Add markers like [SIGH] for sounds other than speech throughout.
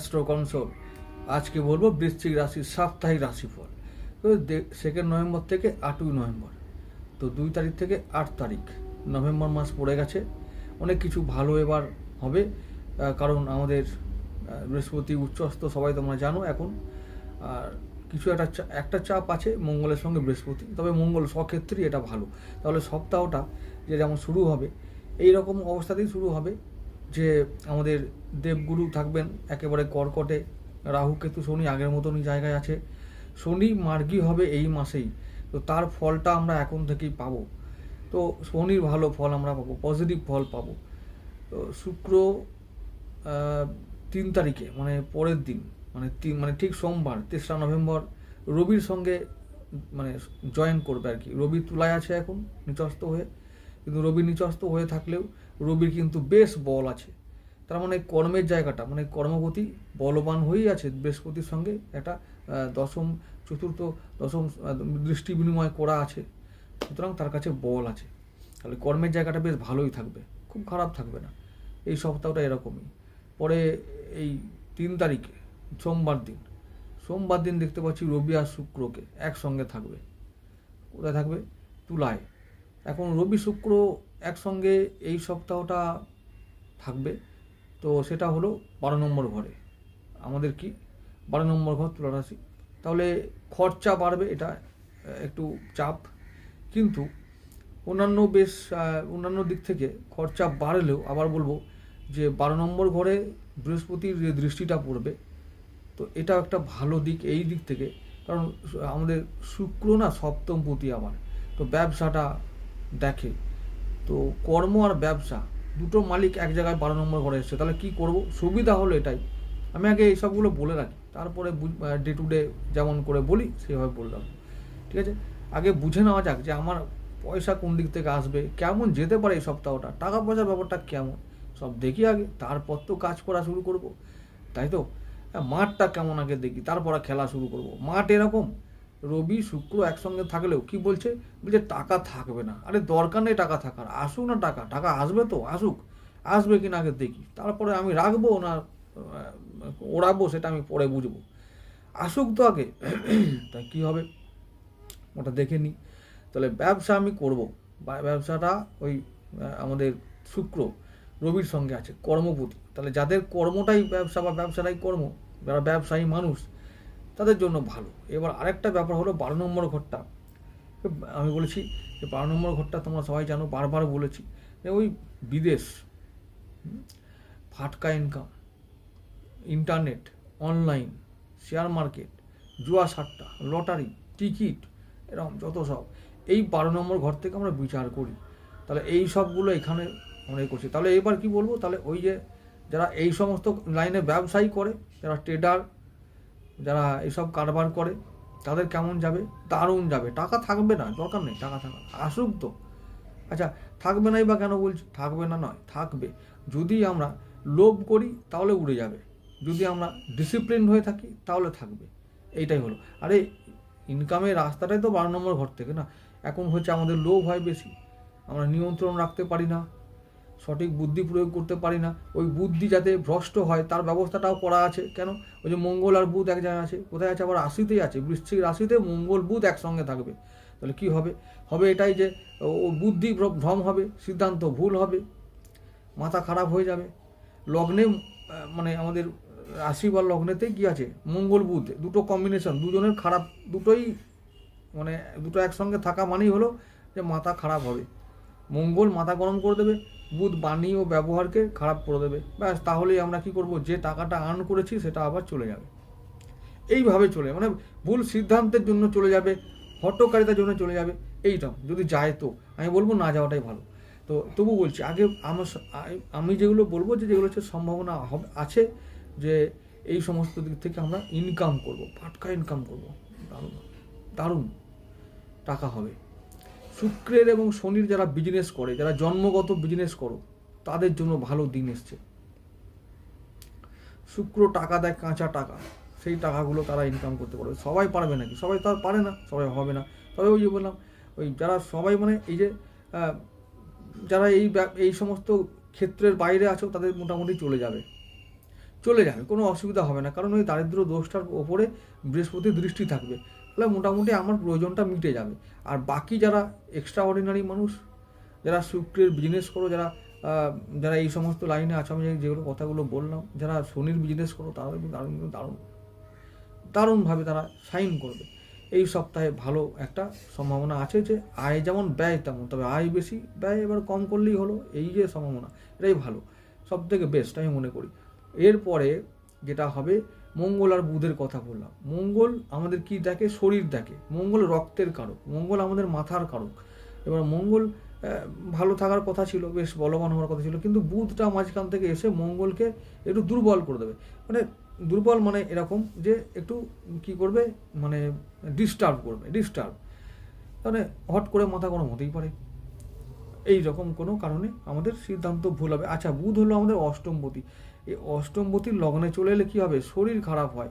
Astro console আজকে বলব বৃশ্চিক রাশির সাপ্তাহিক রাশিফল। তো সেকেন্ড নভেম্বর থেকে আটই নভেম্বর তো দুই তারিখ থেকে আট তারিখ। নভেম্বর মাস পড়ে গেছে। অনেক কিছু ভালো এবার হবে। কারণ আমাদের বৃহস্পতি, উচ্চস্ত সবাই তোমরা জানো এখন। আর কিছু একটা একটা চাপ আছে মঙ্গলের সঙ্গে বৃহস্পতি। তবে মঙ্গল সক্ষেত্রেই এটা ভালো। তাহলে সপ্তাহটা যে যেমন শুরু হবে এই রকম অবস্থাতেই শুরু হবে। যে আমাদের দেবগুরু থাকবেন, একেবারে কর্কটে, রাহু, কেতু, শনি আগের মতনই জায়গায় আছে। শনি মার্গী হবে এই মাসেই। তো তার ফলটা আমরা এখন থেকেই পাবো। তো শনির ভালো ফল আমরা পাবো পজিটিভ ফল পাবো। তো শুক্র তিন তারিখে মানে পরের দিন মানে তিন মানে ঠিক সোমবার, তেসরা নভেম্বর, রবির সঙ্গে মানে জয়েন করবে আর কি। রবি তুলায় আছে এখন নিচস্ত হয়ে। কিন্তু রবি নিচস্ত হয়ে থাকলেও রবির কিন্তু বেশ বল আছে। তার মানে কর্মের জায়গাটা মানে কর্মগতি বলবান হয়েই আছে বৃহস্পতির সঙ্গে একটা দশম, চতুর্থ, দশম দৃষ্টি বিনিময় করা আছে। সুতরাং তার কাছে বল আছে। তাহলে কর্মের জায়গাটা বেশ ভালোই থাকবে, খুব খারাপ থাকবে না। এই সপ্তাহটা এরকমই। পরে এই তিন তারিখে, সোমবার দিন সোমবার দিন দেখতে পাচ্ছি রবি আর শুক্রকে একসঙ্গে থাকবে। কোথায় থাকবে? তুলায়। এখন রবি শুক্র একসঙ্গে এই সপ্তাহটা থাকবে। তো সেটা হলো বারো নম্বর ঘরে। আমাদের কি? বারো নম্বর ঘর তুলা রাশি তাহলে খরচা বাড়বে এটা একটু চাপ। কিন্তু অন্যান্য বেশ অন্যান্য দিক থেকে খরচা বাড়লেও আবার বলব যে বারো নম্বর ঘরে বৃহস্পতির যে দৃষ্টিটা পড়বে, তো এটা একটা ভালো দিক এই দিক থেকে। কারণ আমাদের শুক্র না সপ্তম পতি আবার। তো ব্যবসাটা দেখে। তো কর্ম আর ব্যবসা দুটো মালিক এক জায়গায় বারো নম্বর ঘরে এসছে তাহলে কি করব? সুবিধা হলো এটাই। আমি আগে এইসবগুলো বলে রাখি তারপরে ডে টু ডে যেমন করে বলি সেভাবে বললাম। ঠিক আছে? আগে বুঝে নেওয়া যাক যে আমার পয়সা কোন দিক থেকে আসবে কেমন যেতে পারে এই সপ্তাহটা টাকা পয়সার ব্যাপারটা কেমন? সব দেখি আগে তারপর তো কাজ করা শুরু করব। তাই তো? হ্যাঁ, মাঠটা কেমন আগে দেখি তারপর খেলা শুরু করব। মাঠ এরকম রবি, শুক্র একসঙ্গে থাকলেও কি বলছে? বলছে টাকা থাকবে না। আরে দরকার নেই টাকা থাকার। আসুক না টাকা টাকা আসবে তো, আসুক। আসবে কিনা আগে দেখি। তারপরে আমি রাখব না ওড়াবো সেটা আমি পরে বুঝব। আসুক তো আগে। তাই কী হবে? ওটা দেখে নিই তাহলে ব্যবসা আমি করব। ব্যবসাটা ওই আমাদের শুক্র, রবির সঙ্গে আছে, কর্মপতি। তাহলে যাদের কর্মটাই ব্যবসা বা ব্যবসাটাই কর্ম, যারা ব্যবসায়ী মানুষ তাদের জন্য ভালো। এবার আরেকটা ব্যাপার হলো বারো নম্বর ঘরটা। আমি বলেছি যে বারো নম্বর ঘরটা তোমরা সবাই জানো, বারবার বলেছি যে ওই বিদেশ ফাটকা income internet online share market জুয়া সাট্টা লটারি টিকিট এরকম যত সব। এই বারো নম্বর ঘর থেকে আমরা বিচার করি। তাহলে এই সবগুলো এখানে এ করছি তাহলে এবার কি বলব? তাহলে ওই যে যারা এই সমস্ত লাইনে ব্যবসায়ী করে, যারা ট্রেডার যারা এইসব কারবার করে, তাদের কেমন যাবে? দারুণ যাবে। টাকা থাকবে না, দরকার নেই, টাকা থাকা আসুক তো। আচ্ছা থাকবে নাই বা কেন বলছি? থাকবে না নয়, থাকবে। যদি আমরা লোভ করি, তাহলে উড়ে যাবে। যদি আমরা ডিসিপ্লিন হয়ে থাকি, তাহলে থাকবে। এইটাই হলো। আরে ইনকামের রাস্তাটাই তো বারো নম্বর ঘর থেকে না। এখন হচ্ছে আমাদের লোভ হয় বেশি। আমরা নিয়ন্ত্রণ রাখতে পারি না। সঠিক বুদ্ধি প্রয়োগ করতে পারি না। ওই বুদ্ধি যাতে ভ্রষ্ট হয়, তার ব্যবস্থাটাও করা আছে। কেন? ওই যে মঙ্গল আর বুধ এক জায়গায় আছে। কোথায় আছে? আবার রাশিতেই আছে। বৃশ্চিক রাশিতে মঙ্গল, বুধ একসঙ্গে থাকবে। তাহলে কি হবে? হবে এটাই যে, ও বুদ্ধি ভ্র- ভ্রম হবে, সিদ্ধান্ত ভুল হবে, মাথা খারাপ হয়ে যাবে। লগ্নে মানে আমাদের রাশি বা লগ্নেতে কি আছে? মঙ্গল, বুধ, দুটো কম্বিনেশন দুজনের খারাপ, দুটোই মানে দুটো একসঙ্গে থাকা মানেই হলো যে মাথা খারাপ হবে। মঙ্গল মাথা গরম করে দেবে। বুধ বাণী ও ব্যবহারকে খারাপ করে দেবে। ব্যাস, তাহলেই আমরা কি করব? যে টাকাটা আর্ন করেছি, সেটা আবার চলে যাবে। এইভাবে চলে মানে ভুল সিদ্ধান্তের জন্য চলে যাবে, হটকারিতার জন্য চলে যাবে, এইটা। যদি যায় তো। আমি বলব না যাওয়াটাই ভালো। তো তবু বলছি, আগে আমার আমি যেগুলো বলব যে যেগুলো হচ্ছে সম্ভাবনা হবে, আছে যে এই সমস্ত দিক থেকে আমরা ইনকাম করব ফাটকা ইনকাম করব। দারুণ। দারুণ। টাকা হবে। শুক্রের এবং শনির যারা বিজনেস করে, যারা জন্মগত বিজনেস করো, তাদের জন্য ভালো দিন এসছে। শুক্র টাকা দেয়, কাঁচা টাকা। সেই টাকাগুলো তারা ইনকাম করতে পারবে। সবাই পারবে নাকি? সবাই তো আর পারে না, সবাই হবে না। তবে ওই যে বললাম, ওই যারা সবাই মানে এই যে যারা এই এই সমস্ত ক্ষেত্রের বাইরে আছো, তাদের মোটামুটি চলে যাবে। চলে যাবে, কোনো অসুবিধা হবে না। কারণ ওই দারিদ্র দোষটার ওপরে বৃহস্পতির দৃষ্টি থাকবে। তাহলে মোটামুটি আমার প্রয়োজনটা মিটে যাবে। আর বাকি যারা এক্সট্রা অর্ডিনারি মানুষ, যারা শুক্রের বিজনেস করো, যারা যারা এই সমস্ত লাইনে আছে, আমি যেগুলো কথাগুলো বললাম, যারা শনির বিজনেস করো তারা কিন্তু দারুণ কিন্তু দারুণ। দারুণভাবে তারা সাইন করবে। এই সপ্তাহে ভালো একটা সম্ভাবনা আছে যে, আয় যেমন ব্যয় তেমন, তবে আয় বেশি, ব্যয় এবার কম করলেই হলো, এই যে সম্ভাবনা, এটাই ভালো। সব থেকে বেস্ট আমি মনে করি। এরপরে যেটা হবে, মঙ্গল আর বুধের কথা বললাম। মঙ্গল আমাদের কি দেখে? শরীর দেখে। মঙ্গল রক্তের কারক। মঙ্গল আমাদের মাথার কারক। এবার মঙ্গল ভালো থাকার কথা ছিল, বেশ বলবান হওয়ার কথা ছিল, কিন্তু বুধটা মাঝখান থেকে এসে মঙ্গলকে একটু দুর্বল করে দেবে। মানে দুর্বল মানে এরকম যে একটু কি করবে? মানে ডিস্টার্ব করবে ডিস্টার্ব মানে হট করে মাথা গরম হতেই পারে। এই রকম কোনো কারণে আমাদের সিদ্ধান্ত ভুল হবে। আচ্ছা বুধ হলো আমাদের অষ্টমপতি এই অষ্টমপতির লগ্নে চলে এলে কী হবে? শরীর খারাপ হয়।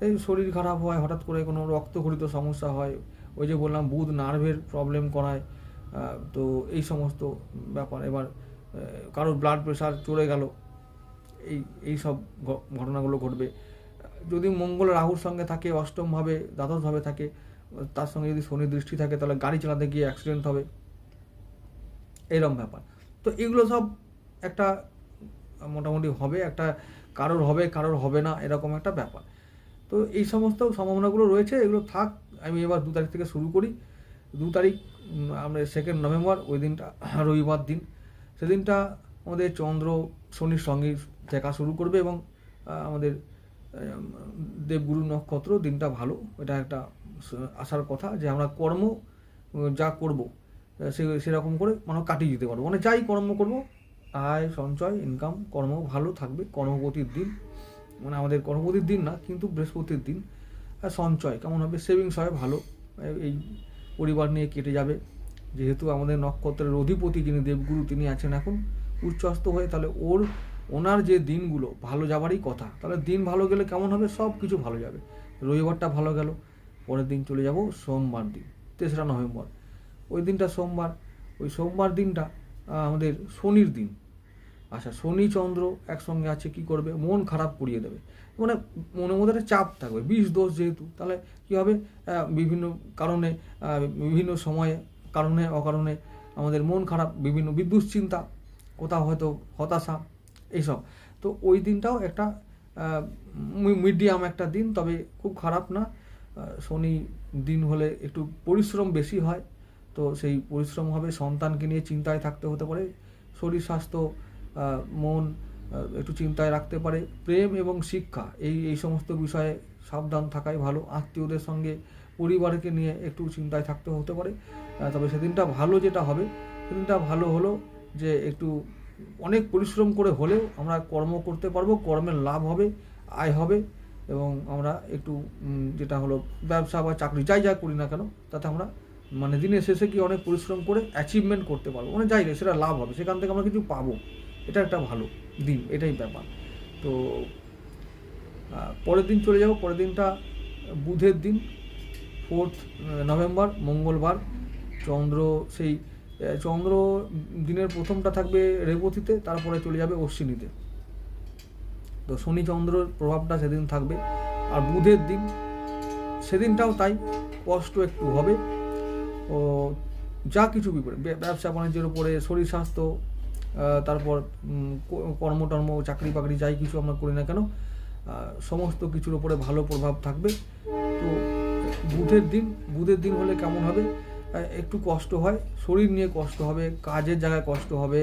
এই শরীর খারাপ হয়, হঠাৎ করে কোনো রক্তঘটিত সমস্যা হয়। ওই যে বললাম, বুধ নার্ভের প্রবলেম করায়। তো এই সমস্ত ব্যাপার। এবার কারোর ব্লাড প্রেশার চলে গেল। এই এই সব ঘটনাগুলো ঘটবে। যদি মঙ্গল রাহুর সঙ্গে থাকে, অষ্টমভাবে, দ্বাদশভাবে থাকে, তার সঙ্গে যদি শনি দৃষ্টি থাকে, তাহলে গাড়ি চালাতে গিয়ে অ্যাক্সিডেন্ট হবে। এরকম ব্যাপার। তো এগুলো সব একটা মোটামুটি হবে, একটা কারোর হবে কারোর হবে না, এরকম একটা ব্যাপার। তো এই সমস্ত সম্ভাবনাগুলো রয়েছে, এগুলো থাক, আমি এবার দু তারিখ থেকে শুরু করি। দু তারিখ আমরা সেকেন্ড নভেম্বর ওই দিনটা, রবিবার দিন। সেদিনটা আমাদের চন্দ্র, শনির সঙ্গে দেখা শুরু করবে এবং আমাদের দেবগুরু নক্ষত্র, দিনটা ভালো। এটা একটা আসার কথা যে আমরা কর্ম, যা করব, সে, সেরকম করে মানে কাটিয়ে দিতে পারব। মানে যাই কর্ম করব আয়, সঞ্চয় ইনকাম কর্ম, ভালো থাকবে, কর্মপতির দিন। মানে আমাদের কর্মপতির দিন না, কিন্তু বৃহস্পতির দিন। আর সঞ্চয়, কেমন হবে? সেভিংস হয় ভালো। এই পরিবার নিয়ে কেটে যাবে। যেহেতু আমাদের নক্ষত্রের অধিপতি যিনি দেবগুরু, তিনি আছেন এখন উচ্চস্ত হয়ে, তাহলে ওর, ওনার যে দিনগুলো, ভালো যাবারই কথা। তাহলে দিন ভালো গেলে কেমন হবে? সব কিছু ভালো যাবে। রবিবারটা ভালো গেল, পরের দিন চলে যাব সোমবার দিন, তেসরা নভেম্বর। ওই দিনটা সোমবার, ওই সোমবার দিনটা আমাদের শনির দিন। আচ্ছা শনি চন্দ্র একসঙ্গে আছে, কি করবে? মন খারাপ করিয়ে দেবে। মানে মনের মধ্যে একটা চাপ থাকবে। বিষ দোষ যেহেতু, তাহলে কী হবে? বিভিন্ন কারণে বিভিন্ন সময়ে, কারণে, অকারণে আমাদের মন খারাপ, বিভিন্ন বিদ্যুৎ চিন্তা, কোথাও হয়তো হতাশা, এইসব। তো ওই দিনটাও একটা মিডিয়াম একটা দিন, তবে খুব খারাপ না। শনি দিন হলে একটু পরিশ্রম বেশি হয়। তো সেই পরিশ্রম হবে, সন্তানকে নিয়ে চিন্তায় থাকতে হতে পারে, শরীর স্বাস্থ্য মন একটু চিন্তায় রাখতে পারে। প্রেম এবং শিক্ষা, এই এই সমস্ত বিষয়ে সাবধান থাকাই ভালো। আত্মীয়দের সঙ্গে পরিবারকে নিয়ে একটু চিন্তায় থাকতে হতে পারে। তবে সেদিনটা ভালো যেটা হবে, সেদিনটা ভালো হলো যে একটু অনেক পরিশ্রম করে হলেও আমরা কর্ম করতে পারব, কর্মের লাভ হবে, আয় হবে এবং আমরা একটু যেটা হলো ব্যবসা বা চাকরি যাই যা করি না কেন, তাতে আমরা মানে দিনের শেষে কি অনেক পরিশ্রম করে অ্যাচিভমেন্ট করতে পারব? মানে যাই সেটা লাভ হবে, সেখান থেকে আমরা কিছু পাবো। এটা একটা ভালো দিন, এটাই ব্যাপার। তো পরের দিন চলে যাব, পরের দিনটা বুধের দিন ফোর্থ নভেম্বর মঙ্গলবার, চন্দ্র, সেই চন্দ্র দিনের প্রথমটা থাকবে রেবতীতে, তারপরে চলে যাবে অশ্বিনীতে। তো শনি চন্দ্রর প্রভাবটা সেদিন থাকবে। আর বুধের দিন, সেদিনটাও তাই, কষ্ট একটু হবে। ও যা কিছু ব্যবসা বাণিজ্যের উপরে, শরীর স্বাস্থ্য তারপর কর্ম টর্ম কর্মটর্ম চাকরি বাকরি যাই কিছু আমরা করি না কেন সমস্ত কিছুর উপরে ভালো প্রভাব থাকবে। তো, বুধের দিন বুধের দিন হলে কেমন হবে? একটু কষ্ট হয়, শরীর নিয়ে কষ্ট হবে, কাজের জায়গায় কষ্ট হবে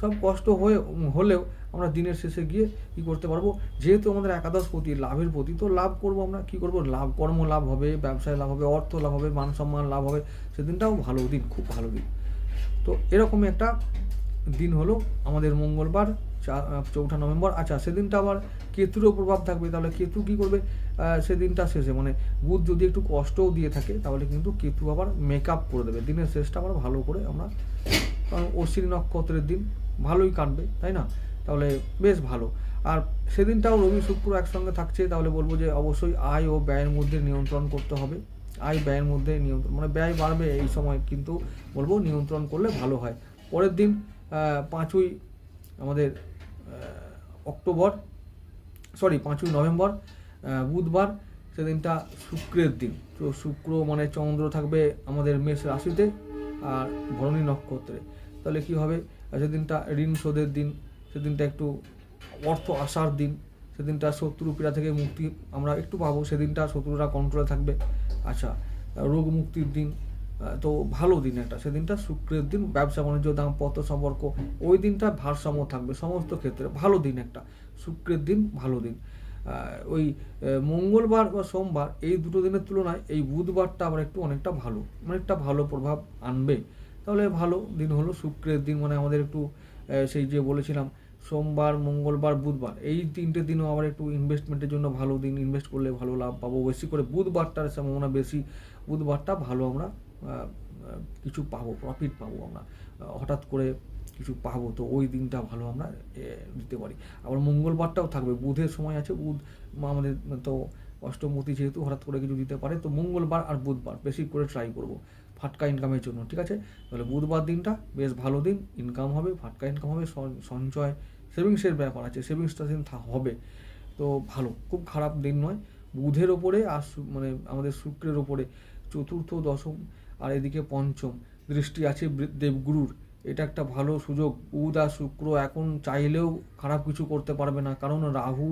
সব কষ্ট হয়ে, হলেও আমরা দিনের শেষে গিয়ে কি করতে পারব? যেহেতু আমাদের একাদশ প্রতি, লাভের প্রতি, তো লাভ করব আমরা, কি করব? লাভ, কর্ম লাভ হবে, ব্যবসায় লাভ হবে, অর্থ লাভ হবে, মান সম্মান লাভ হবে, সেদিনটাও ভালো দিন, খুব ভালো দিন। তো এরকমই একটা দিন হলো আমাদের মঙ্গলবার চৌঠা নভেম্বর। আচ্ছা সেদিনটা আবার কেতুরও প্রভাব থাকবে, তাহলে কেতু কি করবে? সেদিনটা শেষে মানে বুধ যদি একটু কষ্টও দিয়ে থাকে, তাহলে কিন্তু কেতু আবার মেকআপ করে দেবে। দিনের শেষটা আবার ভালো করে আমরা, কারণ অশ্বিনী নক্ষত্রের দিন ভালোই কাটবে, তাই না? তাহলে বেশ ভালো। আর সেদিনটাও রবি শুক্র একসঙ্গে থাকছে, তাহলে বলব যে অবশ্যই আয় ও ব্যয়ের মধ্যে নিয়ন্ত্রণ করতে হবে। আয় ব্যয়ের মধ্যে নিয়ন্ত্রণ মানে ব্যয় বাড়বে এই সময় কিন্তু বলব নিয়ন্ত্রণ করলে ভালো হয়। পরের দিন পাঁচই আমাদের অক্টোবর সরি পাঁচই নভেম্বর বুধবার, সেদিনটা শুক্রের দিন। তো শুক্র মানে চন্দ্র থাকবে আমাদের মেষ রাশিতে আর ভরণী নক্ষত্রে। তাহলে কি হবে? সেদিনটা ঋণ শোধের দিন, সেদিনটা একটু অর্থ আসার দিন, সেদিনটা শত্রু পীড়া থেকে মুক্তি আমরা একটু পাবো, সেদিনটা শত্রুরা কন্ট্রোলে থাকবে। আচ্ছা রোগ মুক্তির দিন তো ভালো দিন একটা। সেদিনটা শুক্রের দিন, ব্যবসা বাণিজ্য, দাম্পত্য সম্পর্ক, ওই দিনটা ভারসাম্য থাকবে সমস্ত ক্ষেত্রে। ভালো দিন একটা। শুক্রের দিন ভালো দিন। ওই মঙ্গলবার বা সোমবার এই দুটো দিনের তুলনায় এই বুধবারটা আবার একটু অনেকটা ভালো অনেকটা ভালো প্রভাব আনবে। তাহলে ভালো, দিন হলো শুক্রের দিন মানে আমাদের একটু সেই যে বলেছিলাম, সোমবার, মঙ্গলবার, বুধবার, এই তিনটে দিনও আবার একটু ইনভেস্টমেন্টের জন্য ভালো, দিন ইনভেস্ট করলে ভালো লাভ পাবো। বেশি করে বুধবারটার সম্ভাবনা বেশি, বুধবারটা ভালো আমরা কিছু পাবো প্রফিট পাবো আমরা হঠাৎ করে কিছু পাবো, তো ওই দিনটা ভালো আমরা দিতে পারি। আবার মঙ্গলবারটাও থাকবে, বুধের সময় আছে, বুধ আমাদের তো অষ্টমতি যেহেতু, হঠাৎ করে কিছু দিতে পারে, তো মঙ্গলবার আর বুধবার, বেশি করে ট্রাই করব। ফাটকা ইনকামের জন্য, ঠিক আছে? তাহলে বুধবার দিনটা বেশ ভালো দিন ইনকাম হবে, ফাটকা ইনকাম হবে সঞ্চয় সেভিংসের ব্যাপার আছে সেভিংসটা দিন হবে। তো ভালো, খুব খারাপ দিন নয়। বুধের ওপরে আর মানে আমাদের শুক্রের ওপরে, চতুর্থ, দশম আর এদিকে পঞ্চম দৃষ্টি আছে দেবগুরুর। এটা একটা ভালো সুযোগ। বুধ আর শুক্র এখন চাইলেও খারাপ কিছু করতে পারবে না। কারণ রাহু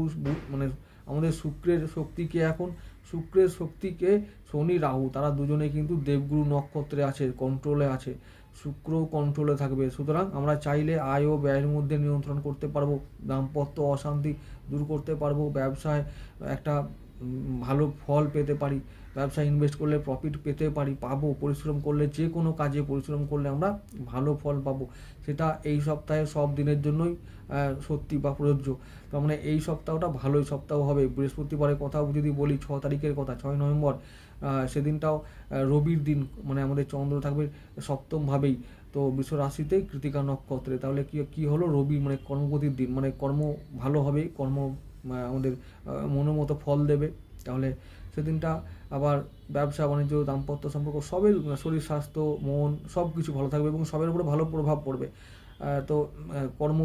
মানে আমাদের শুক্রের শক্তিকে এখন শুক্রের শক্তিকে শনি, রাহু, তারা দুজনে কিন্তু দেবগুরু নক্ষত্রে আছে কন্ট্রোলে আছে। শুক্র কন্ট্রোলে থাকবে। সুতরাং আমরা চাইলে আয় ও ব্যয়ের মধ্যে নিয়ন্ত্রণ করতে পারব, দাম্পত্য অশান্তি দূর করতে পারব, ব্যবসায় একটা ভালো ফল পেতে পারি। ব্যবসায় ইনভেস্ট করলে প্রফিট পেতে পারি, পাবো, পরিশ্রম করলে যে কোনো কাজে পরিশ্রম করলে আমরা ভালো ফল পাবো। সেটা এই সপ্তাহে সব দিনের জন্যই সত্যি বা প্রযোজ্য। তার মানে এই সপ্তাহটা ভালোই সপ্তাহ হবে। বৃহস্পতিবারের কথা যদি বলি, ছ তারিখের কথা, ছয় নভেম্বর সেদিনটাও রবির দিন মানে আমাদের চন্দ্র থাকবে সপ্তমভাবেই। তো বিশ্ব রাশিতে কৃতিকা নক্ষত্রে, তাহলে কি কি হলো? রবি মানে কর্মপতির দিন মানে কর্ম ভালো হবে, কর্ম আমাদের মনের মতো ফল দেবে। তাহলে সেদিনটা আবার ব্যবসা, বাণিজ্য, দাম্পত্য সম্পর্ক সবের শরীর, স্বাস্থ্য, মন সব কিছু ভালো থাকবে এবং সবের উপরে ভালো প্রভাব পড়বে। তো কর্ম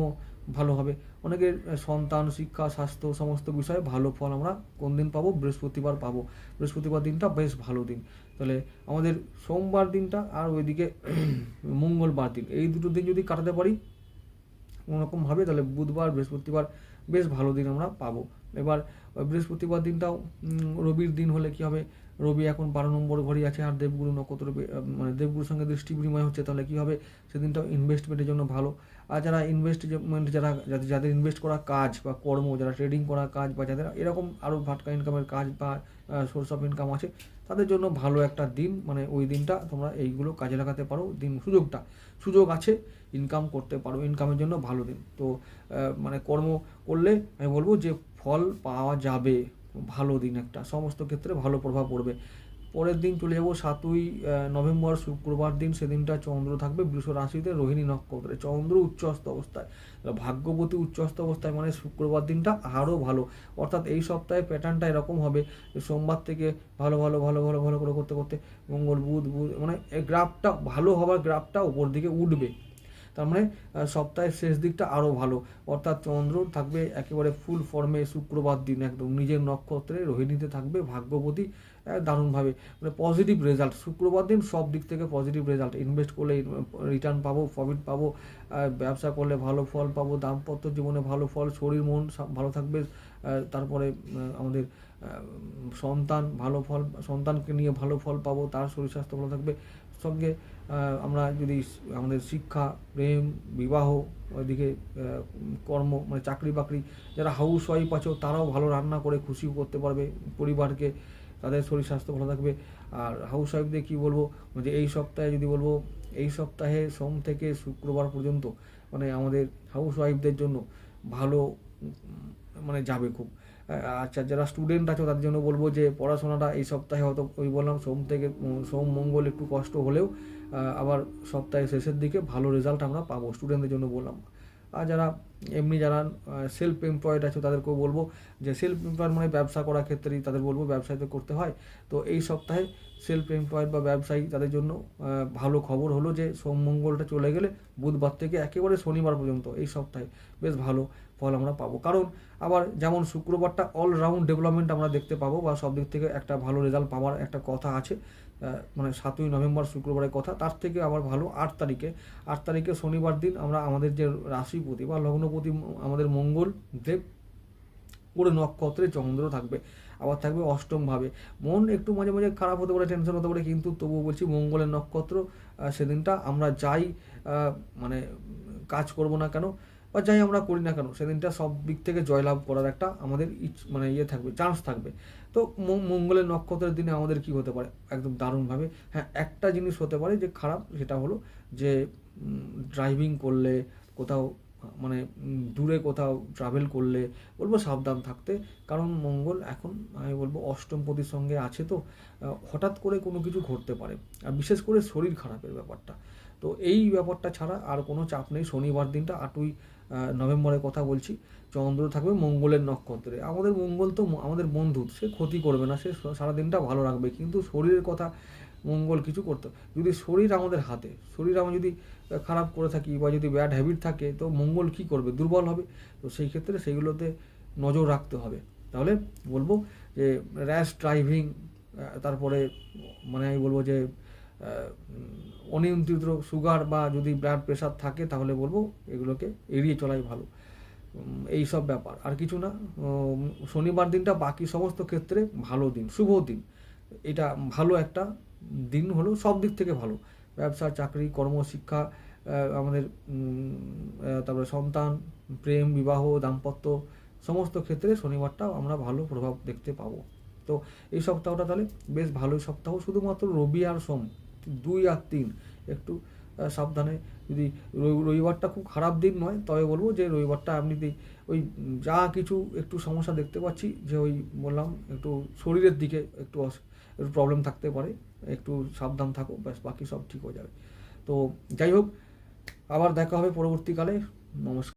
ভালো হবে। অনেকের সন্তান, শিক্ষা, স্বাস্থ্য সমস্ত বিষয়ে ভালো ফল আমরা কোন দিন পাবো? বৃহস্পতিবার পাবো। বৃহস্পতিবার দিনটা বেশ ভালো দিন। তাহলে আমাদের সোমবার দিনটা আর ওইদিকে [CLEARS THROAT] মঙ্গলবার দিন। এই দুটো দিন যদি কাটাতে পারি কোনোরকমভাবে তাহলে বুধবার, বৃহস্পতিবার বেশ ভালো দিন আমরা পাবো। এবার বৃহস্পতিবার দিনটাও রবির দিন হলে কি হবে? রবি এখন বারো নম্বর ঘরই আছে, আর দেবগুরু নক্ষত্র মানে দেবগুরুর সঙ্গে দৃষ্টি বিনিময় হচ্ছে, তাহলে কি হবে? সেদিনটাও ইনভেস্টমেন্টের জন্য ভালো। আর যারা ইনভেস্টমেন্ট যারা, যাদের যাদের ইনভেস্ট করা কাজ বা কর্ম, যারা ট্রেডিং করা কাজ বা যাদের এরকম আরও ভাটকা ইনকামের কাজ বা সোর্স অফ ইনকাম আছে, তাদের জন্য ভালো একটা দিন মানে ওই দিনটা তোমরা এইগুলো কাজে লাগাতে পারো, দিন সুযোগটা। সুযোগ আছে ইনকাম করতে পারো ইনকামের জন্য ভালো দিন। তো মানে কর্ম করলে, আমি বলব যে ফল পাওয়া যাবে। ভালো দিন একটা। সমস্ত ক্ষেত্রে ভালো প্রভাব পড়বে। পরের দিন চলে যাব সাতই নভেম্বর, শুক্রবার দিন। সেদিনটা চন্দ্র থাকবে, বৃষ রাশিতে রোহিণী নক্ষত্রে। চন্দ্র উচ্চস্ত অবস্থায়। ভাগ্যবতী উচ্চস্ত অবস্থায় মানে শুক্রবার দিনটা আরও ভালো। অর্থাৎ এই সপ্তাহে প্যাটার্নটা এরকম হবে সোমবার থেকে ভালো ভালো ভালো ভালো ভালো করে করতে করতে মঙ্গল, বুধ বুধ মানে গ্রাফটা ভালো হওয়ার গ্রাফটা উপর দিকে উঠবে। তার মানে সপ্তাহের শেষ দিকটা আরও ভালো। অর্থাৎ চন্দ্র থাকবে একেবারে ফুল ফর্মে শুক্রবার দিন একদম। নিজের নক্ষত্রে রোহিণীতে থাকবে ভাগ্যবতী দারুণভাবে। মানে পজিটিভ রেজাল্ট শুক্রবার দিন সব দিক থেকে পজিটিভ রেজাল্ট ইনভেস্ট করলে রিটার্ন পাবো প্রফিট পাবো ব্যবসা করলে ভালো ফল পাবো, দাম্পত্য জীবনে ভালো ফল, শরীর, মন ভালো থাকবে। তারপরে আমাদের সন্তান ভালো ফল, সন্তানকে নিয়ে ভালো ফল পাবো, তার শরীর স্বাস্থ্য ভালো থাকবে। সঙ্গে আমরা যদি আমাদের শিক্ষা, প্রেম, বিবাহ, ওইদিকে কর্ম মানে চাকরি বাকরি, যারা হাউস ওয়াইফ আছো, তারাও ভালো রান্না করে খুশি করতে পারবে, পরিবারকে, তাদের শরীর স্বাস্থ্য ভালো থাকবে। আর হাউস ওয়াইফদের কী বলব? যে এই সপ্তাহে যদি বলব, এই সপ্তাহে সোম থেকে শুক্রবার পর্যন্ত মানে আমাদের হাউস ওয়াইফদের জন্য ভালো মানে যাবে খুব। আচ্ছা যারা স্টুডেন্ট আছো, তাদের জন্য বলব যে, পড়াশোনাটা এই সপ্তাহে হয়তো, ওই বললাম সোম থেকে সোম, মঙ্গল একটু কষ্ট হলেও আবার সপ্তাহের শেষের দিকে ভালো রেজাল্ট আমরা পাবো স্টুডেন্টদের জন্য বললাম। আর যারা এমনি যারা সেলফ এমপ্লয়েড আছে, তাদেরকেও বলব যে সেলফ এমপ্লয়েড মানে ব্যবসা করার ক্ষেত্রেই তাদের বলব ব্যবসায় তো করতে হয়। তো এই সপ্তাহে সেলফ এমপ্লয়েড বা ব্যবসায়ী তাদের জন্য ভালো খবর হলো যে সোম মঙ্গলটা চলে গেলে বুধবার থেকে একেবারে শনিবার পর্যন্ত এই সপ্তাহে বেশ ভালো। ফল আমরা পাবো। কারণ আবার যেমন শুক্রবারটা অলরাউন্ড ডেভেলপমেন্ট আমরা দেখতে পাবো বা সব দিক থেকে একটা ভালো রেজাল্ট পাওয়ার একটা কথা আছে মানে সাতই নভেম্বর শুক্রবারের কথা, তার থেকে আবার ভালো আট তারিখে। আট তারিখে শনিবার দিন আমরা আমাদের যে রাশিপতি বা লগ্নপতি আমাদের মঙ্গল দেব পুরো নক্ষত্রে চন্দ্র থাকবে, আবার থাকবে অষ্টমভাবে মন একটু মাঝে মাঝে খারাপ হতে পারে টেনশন হতে পারে, কিন্তু তবুও বলছি মঙ্গলের নক্ষত্র সেদিনটা আমরা যাই মানে কাজ করব না কেন বা যাই আমরা করি না কেন, সেদিনটা সব দিক থেকে জয়লাভ করার একটা আমাদের ইচ- মানে ইয়ে থাকবে চান্স থাকবে। তো মঙ্গলের নক্ষত্রের দিনে আমাদের কি হতে পারে? একদম দারুণভাবে হ্যাঁ একটা জিনিস হতে পারে যে খারাপ, সেটা হলো যে ড্রাইভিং করলে কোথাও মানে দূরে কোথাও ট্রাভেল করলে বলব সাবধান থাকতে। কারণ মঙ্গল এখন, আমি বলব অষ্টমপতির সঙ্গে আছে তো হঠাৎ করে কোনো কিছু ঘটতে পারে। আর বিশেষ করে শরীর খারাপের ব্যাপারটা। তো এই ব্যাপারটা ছাড়া আর কোনো চাপ নেই, শনিবার দিনটা আটই নভেম্বরের কথা বলছি, চন্দ্র থাকবে মঙ্গলের নক্ষত্রে। আমাদের মঙ্গল তো আমাদের বন্ধু, সে ক্ষতি করবে না, সে সারাদিনটা ভালো রাখবে, কিন্তু শরীরের কথা মঙ্গল কিছু করতে যদি শরীর আমাদের হাতে, শরীর আমরা যদি খারাপ করে থাকি বা যদি ব্যাড হ্যাবিট থাকে, তো মঙ্গল কি করবে? দুর্বল হবে। তো সেই ক্ষেত্রে সেইগুলোতে নজর রাখতে হবে। তাহলে বলব যে র্যাশ ড্রাইভিং তারপরে মানে আমি বলব যে অনিয়ন্ত্রিত সুগার বা যদি ব্লাড প্রেশার থাকে তাহলে বলব এগুলোকে এড়িয়ে চলাই ভালো। এই সব ব্যাপার। আর কিছু না শনিবার দিনটা বাকি সমস্ত ক্ষেত্রে ভালো দিন, শুভ দিন। এটা ভালো একটা দিন হলো, সব দিক থেকে ভালো। ব্যবসা, চাকরি, কর্মশিক্ষা আমাদের তারপরে সন্তান, প্রেম, বিবাহ, দাম্পত্য, সমস্ত ক্ষেত্রে শনিবারটাও আমরা ভালো প্রভাব দেখতে পাবো। তো এই সপ্তাহটা তাহলে বেশ ভালোই সপ্তাহ। শুধুমাত্র রবি আর সোম দুই আর তিন। একটু সাবধানে যদি রবি- রবিবারটা খুব খারাপ দিন নয়, তবে বলব যে রবিবারটা আপনি ওই যা কিছু একটু সমস্যা দেখতে পাচ্ছি, যে ওই বললাম একটু শরীরের দিকে একটু একটু প্রবলেম থাকতে পারে, একটু সাবধান থাকো, ব্যাস, বাকি সব ঠিক হয়ে যাবে। তো যাই হোক, আবার দেখা হবে পরবর্তীকালে। নমস্কার।